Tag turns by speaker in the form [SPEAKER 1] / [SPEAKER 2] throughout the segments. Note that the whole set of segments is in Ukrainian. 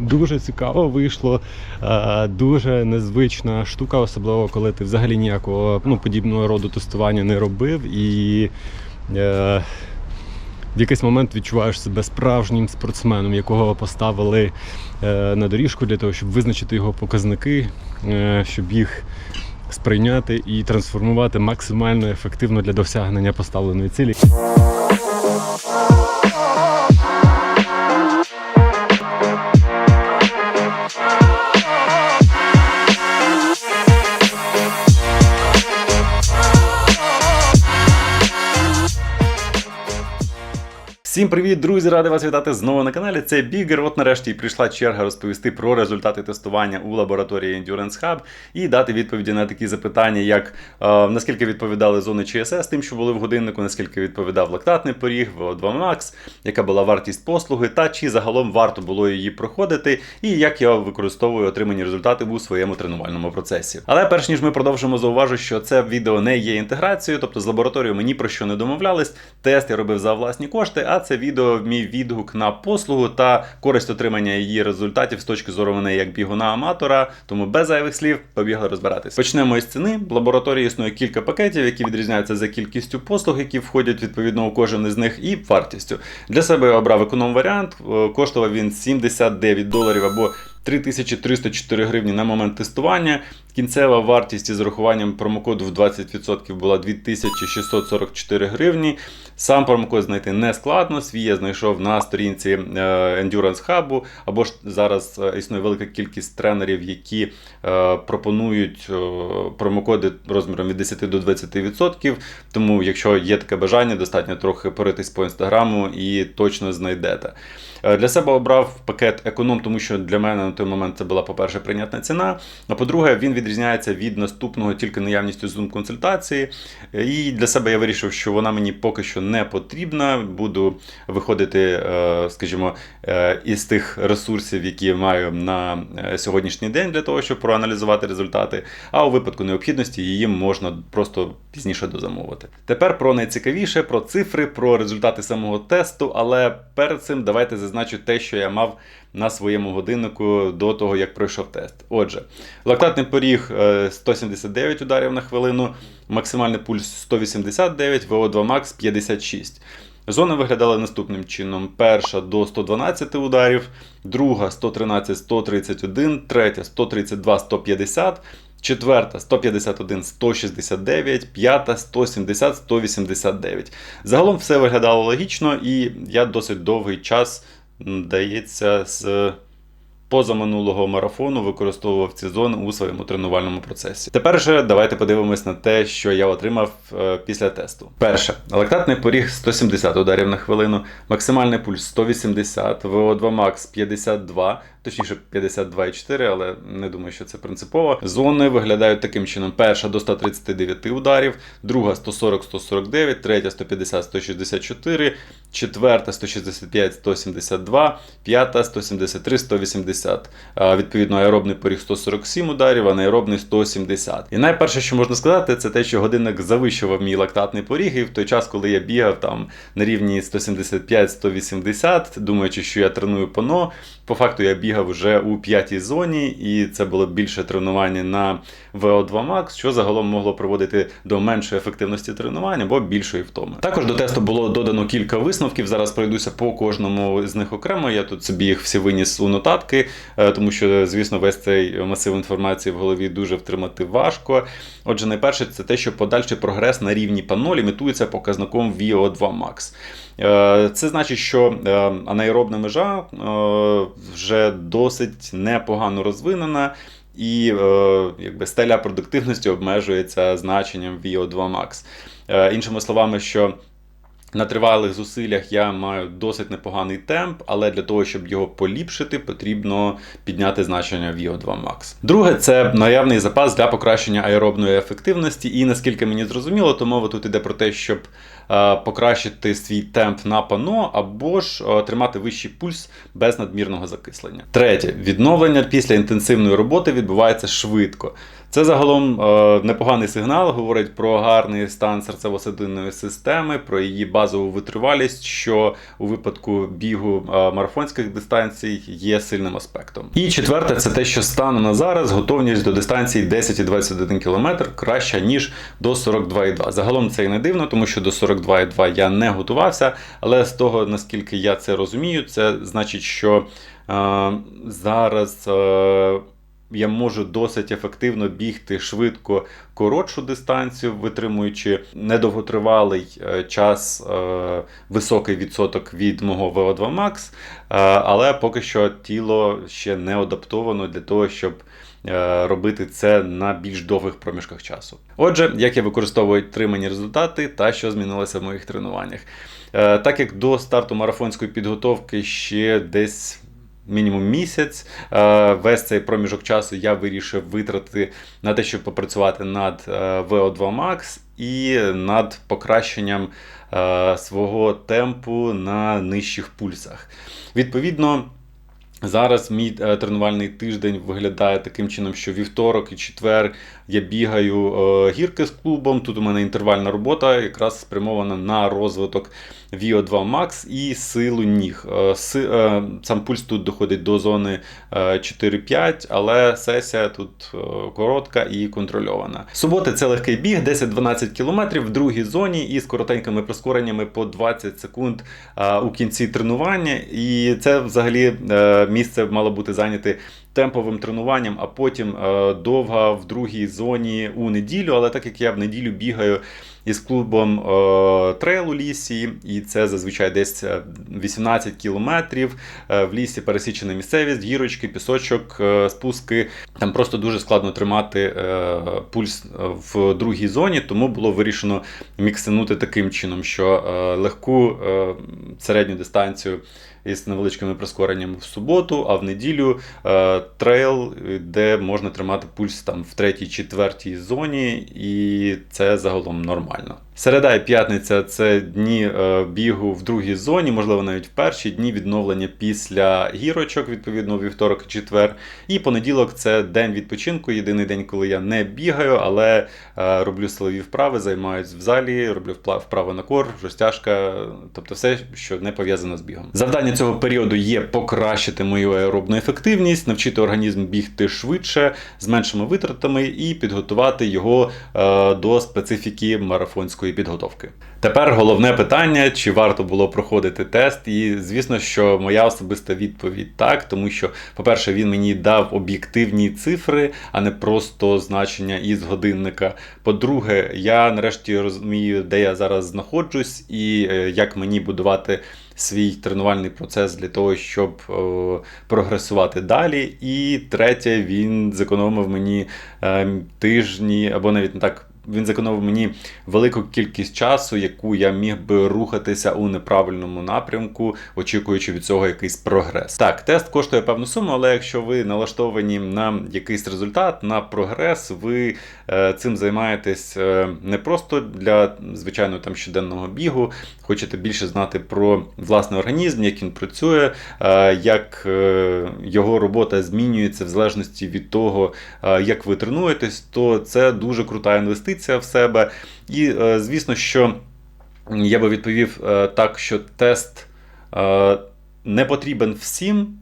[SPEAKER 1] Дуже цікаво вийшло, е, дуже незвична штука, особливо коли ти взагалі ніякого ну, подібного роду тестування не робив і е, в якийсь момент відчуваєш себе справжнім спортсменом, якого поставили е, на доріжку для того, щоб визначити його показники, е, щоб їх сприйняти і трансформувати максимально ефективно для досягнення поставленої цілі.
[SPEAKER 2] Привіт, друзі! Радий вас вітати знову на каналі. Це Бігер. От нарешті прийшла черга розповісти про результати тестування у лабораторії Endurance Hub і дати відповіді на такі запитання, як е, наскільки відповідали зони ЧСС тим, що були в годиннику, наскільки відповідав лактатний поріг, VO2 Max, яка була вартість послуги, та чи загалом варто було її проходити, і як я використовую отримані результати у своєму тренувальному процесі. Але перш ніж ми продовжимо, зауважу, що це відео не є інтеграцією, тобто з лабораторією ми ні про що не домовлялись. Тест я робив за власні кошти, а це відео мій відгук на послугу та користь отримання її результатів з точки зору мене як бігуна аматора. Тому без зайвих слів побігли розбиратись. Почнемо із ціни. В лабораторії існує кілька пакетів, які відрізняються за кількістю послуг, які входять відповідно у кожен із них, і вартістю. Для себе я обрав економ варіант. Е, Коштував він 79 доларів або 3304 гривні на момент тестування. Кінцева вартість із урахуванням промокоду в 20% була 2644 гривні. Сам промокод знайти не складно. Свій я знайшов на сторінці е, Endurance Hub, або ж зараз е, існує велика кількість тренерів, які е, пропонують промокоди розміром від 10 до 20%. Тому, якщо є таке бажання, достатньо трохи поритись по інстаграму і точно знайдете. Е, Для себе обрав пакет економ, тому що для мене на той момент це була, по-перше, прийнятна ціна. А по-друге, він відрізняється від наступного тільки наявністю Zoom-консультації. Е, І для себе я вирішив, що вона мені поки що не потрібна. Буду виходити, е, скажімо, е, із тих ресурсів, які маю на сьогоднішній день для того, щоб проаналізувати результати. А у випадку необхідності її можна просто пізніше дозамовити. Тепер про найцікавіше, про цифри, про результати самого тесту. Але перед цим давайте зазначу те, що я мав на своєму годиннику до того, як пройшов тест. Отже, лактатний поріг е, 179 ударів на хвилину, максимальний пульс 189, VO2 Max 56. Зони виглядали наступним чином: перша до 112 ударів, друга 113 131, третя 132 150. Четверта 151 169, п'ята 170 189. Загалом все виглядало логічно, і я досить довгий час, дається, з позаминулого марафону використовував ці зони у своєму тренувальному процесі. Тепер же давайте подивимось на те, що я отримав е, після тесту. Перше, лактатний поріг 170 ударів на хвилину, максимальний пульс 180, VO2 Max 52, точніше 52,4, але не думаю, що це принципово. Зони виглядають таким чином: перша до 139 ударів, друга 140-149, третя 150-164, четверта 165-172, п'ята 173-180. А, Відповідно, аеробний поріг 147 ударів, а неаеробний 170. І найперше, що можна сказати, це те, що годинник завищував мій лактатний поріг, і в той час, коли я бігав там на рівні 175-180, думаючи, що я треную пано, по факту я бігав вже у п'ятій зоні, і це було більше тренування на VO2 Max, що загалом могло приводити до меншої ефективності тренування або більшої втоми. Також до тесту було додано кілька висновків. Зараз пройдуся по кожному з них окремо. Я тут собі їх всі виніс у нотатки, е, тому що, звісно, весь цей масив інформації в голові дуже втримати важко. Отже, найперше, це те, що подальший прогрес на рівні пано лімітується показником VO2 Max. Е, Це значить, що е, анаеробна межа е, вже досить непогано розвинена. І е, якби стеля продуктивності обмежується значенням VO2 Max. Е, іншими словами, що на тривалих зусиллях я маю досить непоганий темп, але для того, щоб його поліпшити, потрібно підняти значення VO2 Max. Друге, це наявний запас для покращення аеробної ефективності. І наскільки мені зрозуміло, то мова тут іде про те, щоб е, покращити свій темп на пано, або ж е, тримати вищий пульс без надмірного закислення. Третє відновлення після інтенсивної роботи відбувається швидко. Це загалом е, непоганий сигнал, говорить про гарний стан серцево-судинної системи, про її базову витривалість, що у випадку бігу е, марафонських дистанцій є сильним аспектом. І четверте, це те, що станом на зараз готовність до дистанції 10 і 21 км краща ніж до 42,2. Загалом це і не дивно, тому що до 42,2 я не готувався, але з того наскільки я це розумію, це значить, що е, зараз. Е, я можу досить ефективно бігти швидко коротшу дистанцію, витримуючи недовготривалий е, час, е, високий відсоток від мого VO2 Max, е, але поки що тіло ще не адаптовано для того, щоб робити це на більш довгих проміжках часу. Отже, як я використовую отримані результати та що змінилося в моїх тренуваннях. Так як до старту марафонської підготовки ще десь мінімум місяць. Е, Весь цей проміжок часу я вирішив витратити на те, щоб попрацювати над е, VO2 Max і над покращенням е, свого темпу на нижчих пульсах. Відповідно. Зараз мій е, тренувальний тиждень виглядає таким чином, що вівторок і четвер я бігаю е, гірки з клубом. Тут у мене інтервальна робота, якраз спрямована на розвиток VO2 Max і силу ніг. Е, сам пульс тут доходить до зони е, 4-5, але сесія тут коротка і контрольована. Суботи це легкий біг, 10-12 км в другій зоні і з коротенькими прискореннями по 20 секунд у кінці тренування. І це взагалі місце мало бути зайняте темповим тренуванням, а потім е, довга в другій зоні у неділю. Але так як я в неділю бігаю із клубом е, трейл у лісі, і це зазвичай десь е, 18 кілометрів е, в лісі пересічена місцевість, гірочки, пісочок, спуски. Там просто дуже складно тримати пульс в другій зоні, тому було вирішено міксинути таким чином, що легку середню дистанцію із невеличкими прискореннями в суботу, а в неділю трейл, де можна тримати пульс там в третій, четвертій зоні, і це загалом нормально. Середа і п'ятниця це дні е, бігу в другій зоні, можливо, навіть в перші дні відновлення після гірочок, відповідно, вівторок четвер. І понеділок це день відпочинку, єдиний день, коли я не бігаю, але е, роблю силові вправи, займаюсь в залі, роблю вправи на кор, розтяжка, тобто все, що не пов'язано з бігом. Завдання цього періоду є покращити мою аеробну ефективність, навчити організм бігти швидше, з меншими витратами і підготувати його е, до специфіки марафонської підготовки. Тепер головне питання: чи варто було проходити тест? І звісно, що моя особиста відповідь так, тому що, по-перше, він мені дав об'єктивні цифри, а не просто значення із годинника. По-друге, я нарешті розумію, де я зараз знаходжусь і е, як мені будувати свій тренувальний процес для того, щоб е, прогресувати далі. І третє, він зекономив мені е, тижні або навіть не так. Він зекономив мені велику кількість часу, яку я міг би рухатися у неправильному напрямку, очікуючи від цього якийсь прогрес. Так, тест коштує певну суму, але якщо ви налаштовані на якийсь результат, на прогрес, ви е, цим займаєтесь е, не просто для звичайного там щоденного бігу, хочете більше знати про власний організм, як він працює, е, як е, його робота змінюється в залежності від того, е, як ви тренуєтесь, то це дуже крута інвестиція в себе. І е, звісно, що я би відповів е, так, що тест е, не потрібен всім.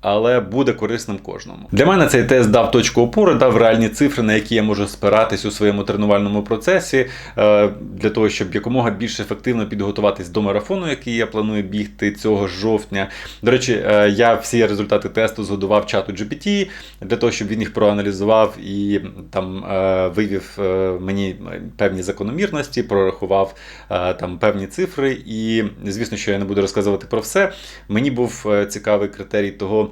[SPEAKER 2] Але буде корисним кожному. Для мене цей тест дав точку опори, дав реальні цифри, на які я можу спиратись у своєму тренувальному процесі, е, для того, щоб якомога більш ефективно підготуватись до марафону, який я планую бігти цього жовтня. До речі, е, я всі результати тесту згодував чату GPT, для того, щоб він їх проаналізував і там е, вивів мені певні закономірності, прорахував там певні цифри. І звісно, що я не буду розказувати про все. Мені був цікавий критерій того.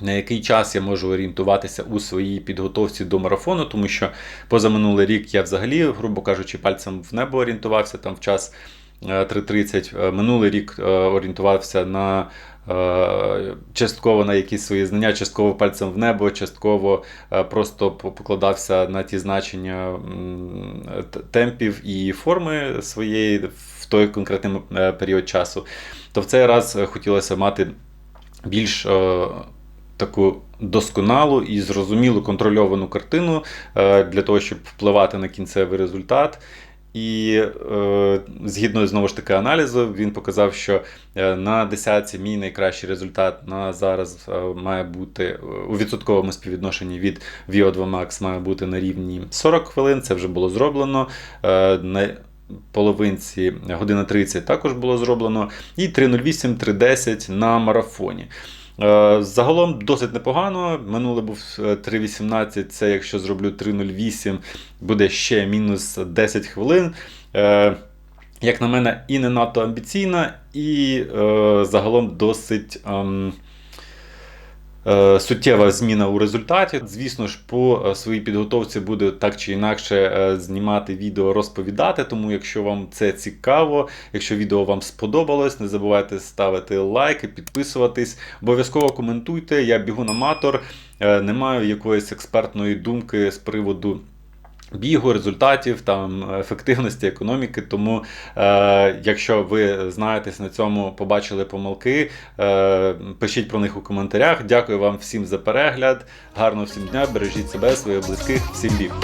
[SPEAKER 2] На який час я можу орієнтуватися у своїй підготовці до марафону, тому що позаминулий рік я взагалі, грубо кажучи, пальцем в небо орієнтувався там в час е, 3.30. Е, Минулий рік е, орієнтувався на е, частково на якісь свої знання, частково пальцем в небо, частково е, просто покладався на ті значення темпів і форми своєї в той конкретний е, період часу. То в цей раз е, хотілося мати більш е, таку досконалу і зрозумілу контрольовану картину е, для того, щоб впливати на кінцевий результат. І е, згідно знову ж таки аналізу, він показав, що е, на десятці мій найкращий результат на зараз має бути у відсотковому співвідношенні від VO2 Max має бути на рівні 40 хвилин. Це вже було зроблено. На половинці година 30 також було зроблено. І 3.08, 3.10 на марафоні. Е, Загалом досить непогано. Минуле був е, 3.18, це якщо зроблю 3.08, буде ще мінус 10 хвилин. Е, Як на мене, і не надто амбіційна, і е, загалом досить. Е, Суттєва зміна у результаті. Звісно ж, по е, своїй підготовці буде так чи інакше е, знімати відео, розповідати. Тому, якщо вам це цікаво, якщо відео вам сподобалось, не забувайте ставити лайки, підписуватись. Обов'язково коментуйте. Я бігун-аматор, не маю якоїсь експертної думки з приводу. Бігу, результатів, там, ефективності, економіки. Тому, е, якщо ви знаєтесь на цьому, побачили помилки, е, пишіть про них у коментарях. Дякую вам всім за перегляд. Гарного всім дня, бережіть себе, своїх близьких, всім бігу.